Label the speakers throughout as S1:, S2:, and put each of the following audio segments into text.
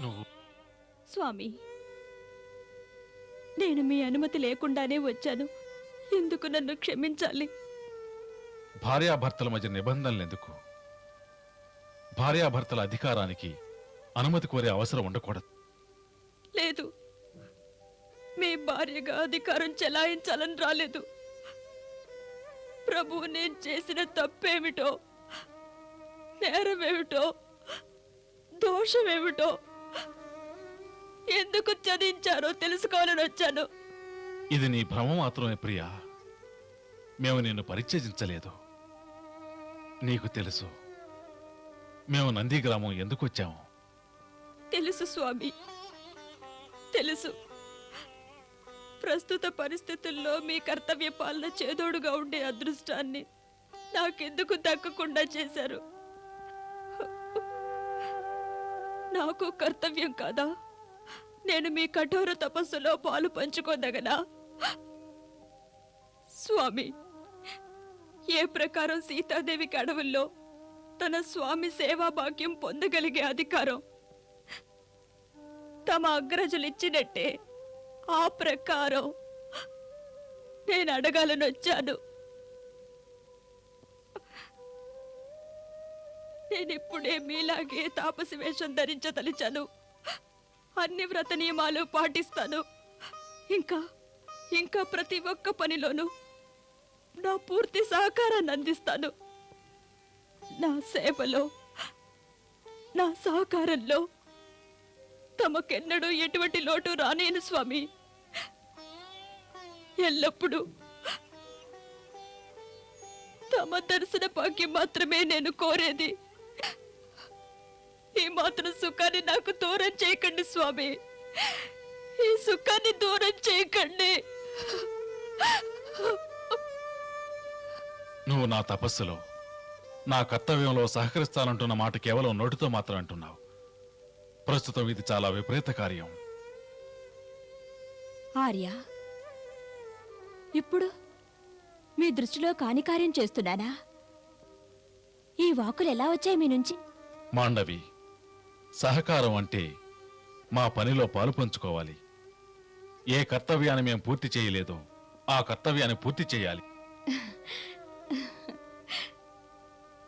S1: నువ్వు
S2: స్వామి నేను మీ అనుమతి లేకుండానే వచ్చాను. ఎందుకు నన్ను క్షమించాలి?
S1: భార్యాభర్తల మధ్య నిబంధనలు ఎందుకు భార్యాభర్తల అధికారానికి అనుమతి కోరే అవసరం ఉండకూడదు.
S2: లేదు. మీ భార్యగా అధికారం చెలాయించాలని రాలేదు. ప్రభు నేను చేసిన తప్పేమిటో నేరమేమిటో దోషమేమిటో ఎందుకు చదించారో తెలుసుకోవాలని వచ్చాను.
S1: ఇది నీ భ్రమ మాత్రమే ప్రియా. మేము నిన్ను పరిత్యజించలేదు నీకు తెలుసు. మేము నందిగ్రామం ఎందుకు వచ్చాము?
S2: తెలుసు స్వామి. తెలుసు. ప్రస్తుత పరిస్థితుల్లో మీ కర్తవ్య పాలన చేదోడుగా ఉండే అదృష్టాన్ని నాకెందుకు దక్కకుండా చేశారు? నాకు కర్తవ్యం కాదా? నేను మీ కఠోర తపస్సులో పాలు పంచుకోదగనా? స్వామి ఏ ప్రకారం సీతాదేవికి అడవుల్లో తన స్వామి సేవా భాగ్యం పొందగలిగే అధికారం తమ అగ్రజులు ఇచ్చినట్టే ఆ ప్రకారం నేను అడగాలని వచ్చాను. నేను ఇప్పుడే మీలాగే తాపసి వేషం ధరించదలిచాను. అన్ని వ్రత నియమాలు పాటిస్తాను. ఇంకా ఇంకా ప్రతి ఒక్క పనిలోనూ నా పూర్తి సహకారాన్ని అందిస్తాను. నా సేవలో నా సహకారంలో తమకెన్నడూ ఎటువంటి లోటు రానేను స్వామి. ఎల్లప్పుడూ తమ దర్శన భాగ్యం మాత్రమే నేను కోరేది. ఈ మాత్రం సుఖాన్ని నాకు దూరం చేయకండి స్వామి. ఈ సుఖాన్ని దూరం చేయకండి.
S1: నువ్వు నా తపస్సులో నా కర్తవ్యంలో సహకరిస్తానంటున్న మాట కేవలం నోటితో మాత్రం అంటున్నావు. ప్రస్తుతం ఇది చాలా విపరీత కార్యం.
S2: ఆర్య ఇప్పుడు మీ దృష్టిలో కాని కార్యం చేస్తున్నానా? ఈ వాకులు ఎలా వచ్చాయి మీ నుంచి?
S1: మాండవి సహకారం అంటే మా పనిలో పాలు పంచుకోవాలి. ఏ కర్తవ్యాన్ని మేము పూర్తి చేయలేదో ఆ కర్తవ్యాన్ని పూర్తి చేయాలి.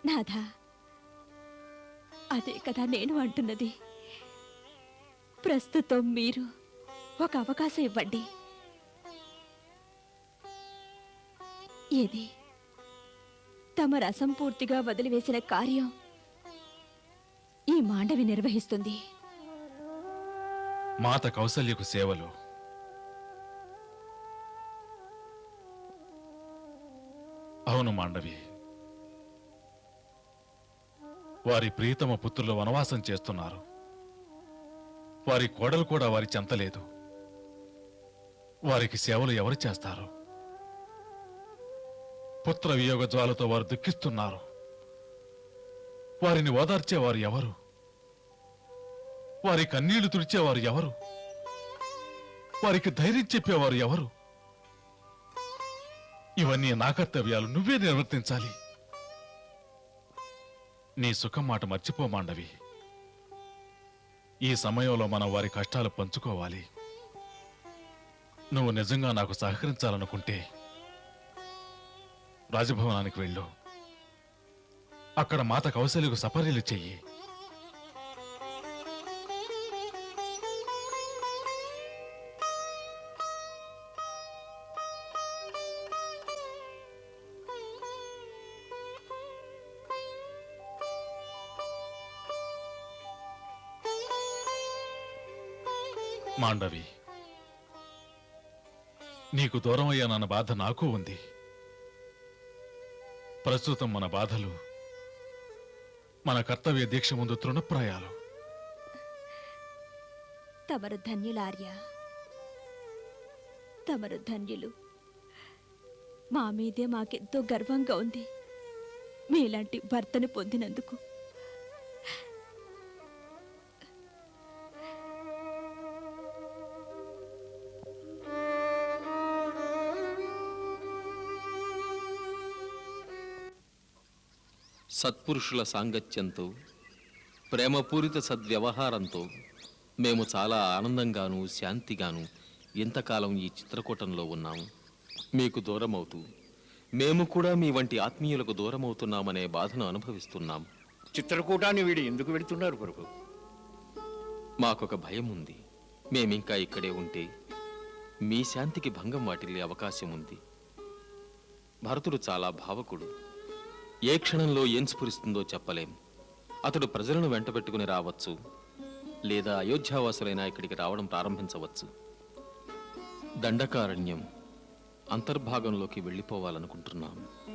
S2: నాథా అదే కదా నేను అంటున్నది. ప్రస్తుతం మీరు ఒక అవకాశం ఇవ్వండి. ఏది? తమ రసం పూర్తిగా వదిలివేసిన కార్యం మాండవి నిర్వహిస్తుంది.
S1: మాత కౌసల్యకు సేవలు. అవును మాండవి. వారి ప్రీతమ పుత్రులు వనవాసం చేస్తున్నారు. వారి కోడలు కూడా వారి చెంతలేదు వారికి సేవలు ఎవరు చేస్తారు? పుత్ర వియోగ జ్వాలతో వారు దుఃఖిస్తున్నారు. వారిని ఓదార్చేవారు ఎవరు? వారి కన్నీళ్ళు తుడిచేవారు ఎవరు? వారికి ధైర్యం చెప్పేవారు ఎవరు? ఇవన్నీ నా కర్తవ్యాలు నువ్వే నిర్వర్తించాలి. నీ సుఖం మాట మర్చిపోమాండవి. ఈ సమయంలో మనం వారి కష్టాలు పంచుకోవాలి. నువ్వు నిజంగా నాకు సహకరించాలనుకుంటే రాజభవనానికి వెళ్ళు. అక్కడ మాత కౌశల్యకు సపర్యలు చెయ్యి. మాండవి నీకు దూరం అయ్యానన్న బాధ నాకు ఉంది. ప్రస్తుతం మన బాధలు మన కర్తవ్య దీక్ష ముందు తృణప్రాయాలు
S2: తమరు ధన్యులార్య తమరు ధన్యులు. మా మీదే మాకెంతో గర్వంగా ఉంది. మీలాంటి భర్తను పొందినందుకు
S3: సత్పురుషుల సాంగత్యంతో ప్రేమపూరిత సద్వ్యవహారంతో మేము చాలా ఆనందంగాను శాంతిగాను ఇంతకాలం ఈ చిత్రకూటంలో ఉన్నాము. మీకు దూరమవుతూ మేము కూడా మీ వంటి ఆత్మీయులకు దూరమవుతున్నామనే బాధను అనుభవిస్తున్నాం.
S4: చిత్రకూటాన్ని వీడు ఎందుకు వెళుతున్నారు ప్రభు?
S3: మాకొక భయం ఉంది మేమింకా ఇక్కడే ఉంటే మీ శాంతికి భంగం వాటిల్లే అవకాశం ఉంది భరతుడు చాలా భావకుడు. ఏ క్షణంలో ఏం స్ఫురిస్తుందో చెప్పలేం. అతడు ప్రజలను వెంటబెట్టుకుని రావచ్చు. లేదా అయోధ్యావాసులైనా ఇక్కడికి రావడం ప్రారంభించవచ్చు. దండకారణ్యం అంతర్భాగంలోకి వెళ్ళిపోవాలనుకుంటున్నాను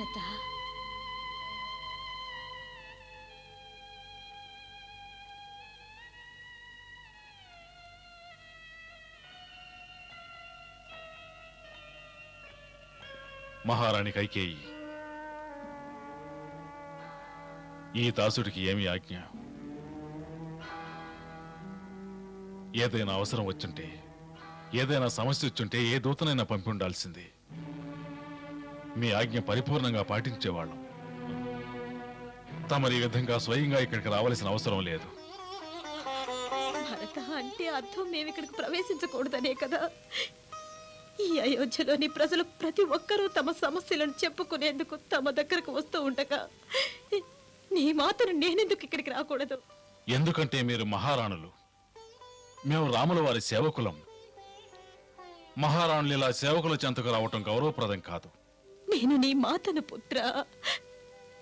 S2: భారత.
S1: మహారాణి కైకేయి ఈ దాసుడికి ఏమి ఆజ్ఞ? ఏదైనా అవసరం వచ్చుంటే ఏదైనా సమస్య వచ్చుంటే ఏ దూతనైనా పంపి ఉండాల్సిందే. మీ ఆజ్ఞ పరిపూర్ణంగా పాటించేవాళ్ళం. తమరి విధంగా స్వయంగా ఇక్కడికి రావాల్సిన అవసరం లేదు.
S2: భరత అంటే అర్థం మేము ఇక్కడికి ప్రవేశించకూడదనే కదా. ఈ అయోధ్యలోని ప్రజలు ప్రతి ఒక్కరూ తమ సమస్యలను చెప్పుకునేందుకు తమ దగ్గరకు వస్తూ ఉండగా నీ మాతను నేనెందుకు ఇక్కడికి రాకూడదు?
S1: ఎందుకంటే మీరు మహారాణులు. మేము రాముల వారి సేవకులం. మహారాణులు ఇలా సేవకుల చెంతకు రావటం గౌరవప్రదం కాదు.
S2: నేను నీ మాతను పుత్ర.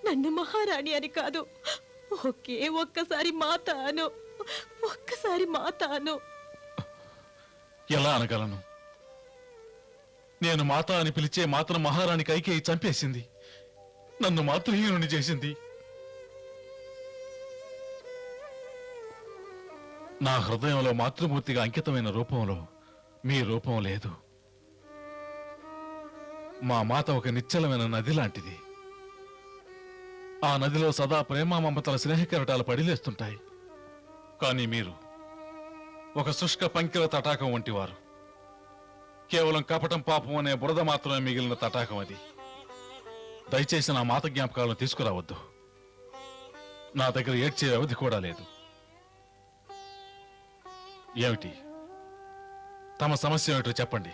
S2: నన్ను మహారాణి అని కాదు. ఒకే ఒక్కసారి మాతాను. ఒక్కసారి మాతాను.
S1: ఎలా అనగలను? నేను మాత అని పిలిచే మాతను మహారాణి కైకేయి చంపేసింది. నన్ను మాతృహీనుని చేసింది. నా హృదయంలో మాతృమూర్తిగా అంకితమైన రూపంలో మీ రూపం లేదు. మా మాత ఒక నిశ్చలమైన నది లాంటిది. ఆ నదిలో సదా ప్రేమ మమతల స్నేహకరటాలు పడిలేస్తుంటాయి. కానీ మీరు ఒక శుష్క పంకిల తటాకం వంటివారు. కేవలం కపటం పాపం అనే బురద మాత్రమే మిగిలిన తటాకం అది. దయచేసి నా మాత జ్ఞాపకాలను తీసుకురావద్దు. నా దగ్గర ఏడ్చే వ్యవధి కూడా లేదు. ఏమిటి? తమ సమస్య ఏమిటో చెప్పండి.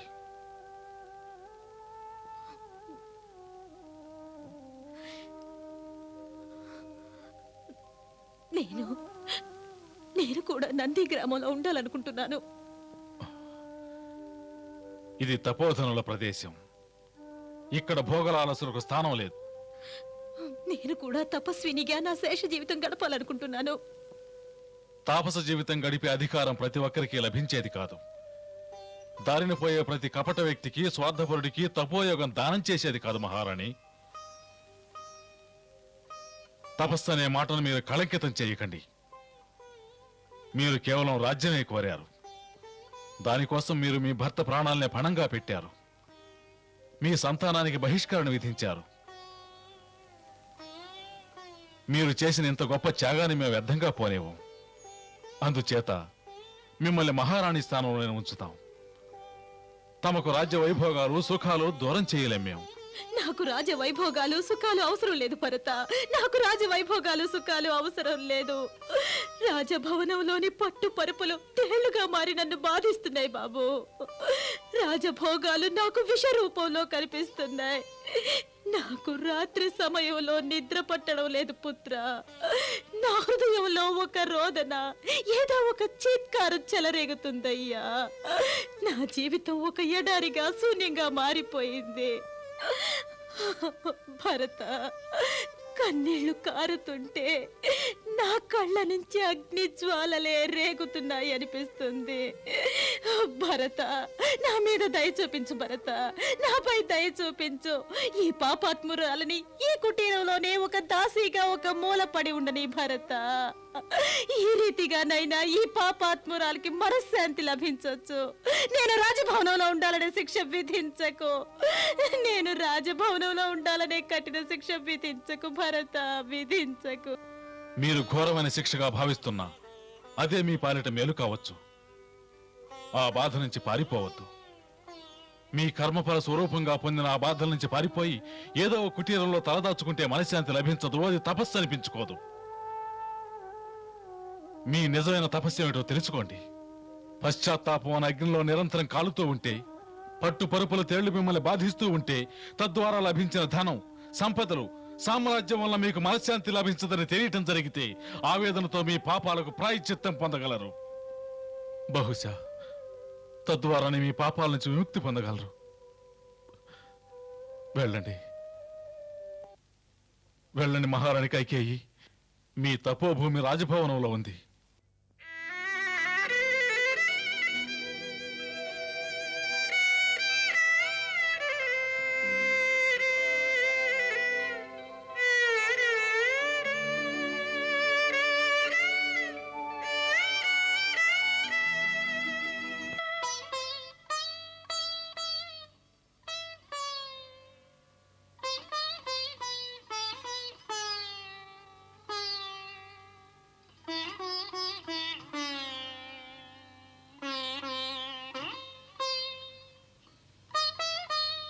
S2: నంది గ్రామంలో ఉండాలనుకుంటున్నాను.
S1: ఇది తపోధనుల ప్రదేశం. ఇక్కడ భోగలాలసులకు స్థానం లేదు.
S2: నేను కూడా తపస్వినిగా నా శేష జీవితం గడపాలనుకుంటున్నాను.
S1: తాపస జీవితం గడిపే అధికారం ప్రతి ఒక్కరికి లభించేది కాదు. దారిన పోయే ప్రతి కపట వ్యక్తికి స్వార్థపరుడికి తపోయోగం దానం చేసేది కాదు మహారాణి. తపస్సు అనే మాటను మీరు కళంకితం చేయకండి. మీరు కేవలం రాజ్యమే కోరారు. దానికోసం మీరు మీ భర్త ప్రాణాలనే పణంగా పెట్టారు. మీ సంతానానికి బహిష్కరణ విధించారు. మీరు చేసిన ఇంత గొప్ప త్యాగాన్ని మేము వ్యర్థంగా పోలేము అందుచేత మిమ్మల్ని మహారాణి స్థానంలోనే ఉంచుతాం. తమకు రాజ్య వైభోగాలు సుఖాలు దూరం చేయలేం మేము.
S2: నాకు రాజ వైభోగాలు సుఖాలు అవసరం లేదు భరత. నాకు రాజ వైభోగాలు సుఖాలు అవసరం లేదు. రాజభవనంలోని పట్టు పరుపులు తేళ్ళుగా మారి నన్ను బాధిస్తున్నాయి బాబు. రాజభోగాలు నాకు విష రూపంలో కనిపిస్తున్నాయి. నాకు రాత్రి సమయంలో నిద్ర పట్టడం లేదు పుత్ర. నా హృదయంలో ఒక రోదన ఏదో ఒక చీత్కారం చెలరేగుతుందయ్యా. నా జీవితం ఒక ఎడారిగా శూన్యంగా మారిపోయింది. భరత కన్నీళ్ళు కారుతుంటే నా కళ్ళ నుంచి అగ్ని జ్వాలలే రేగుతున్నాయి అనిపిస్తుంది. భరత నా మీద దయ చూపించు భరత. నాపై దయ చూపించు. ఈ పాపాత్మురాలని ఈ కుటీరంలోనే ఒక దాసిగా ఒక మూల పడి ఉండని భరత. ఈ రీతిగానైనా ఈ పాపాత్మురాలకి మనశ్శాంతి లభించొచ్చు. నేను రాజభవనంలో ఉండాలనే శిక్ష విధించకు. నేను రాజభవనంలో ఉండాలనే కఠిన శిక్ష విధించకు భరత విధించకు.
S1: మీరు ఘోరమైన శిక్షగా భావిస్తున్నా అదే మీ పాలిట మేలు కావచ్చు. ఆ బాధ నుంచి పారిపోవద్దు. మీ కర్మఫల స్వరూపంగా పొందిన ఆ బాధల నుంచి పారిపోయి ఏదో ఒక కుటీరంలో తలదాచుకుంటే మనశ్శాంతి లభించదు అది తపస్సు అనిపించుకోదు. మీ నిజమైన తపస్సు ఏమిటో తెలుసుకోండి. పశ్చాత్తాపం అనే అగ్నిలో నిరంతరం కాలుతూ ఉంటే పట్టు పరుపుల తేళ్ళు మిమ్మల్ని బాధిస్తూ ఉంటే తద్వారా లభించిన ధనం సంపదలు సామ్రాజ్యం వల్ల మీకు మనశ్శాంతి లభించదని తెలియటం జరిగితే ఆవేదనతో మీ పాపాలకు ప్రాయశ్చిత్తం పొందగలరు. బహుశా తద్వారానే మీ పాపాల నుంచి విముక్తి పొందగలరు. వెళ్ళండి. వెళ్ళండి మహారాణి కైకేయి. మీ తపోభూమి రాజభవనంలో ఉంది.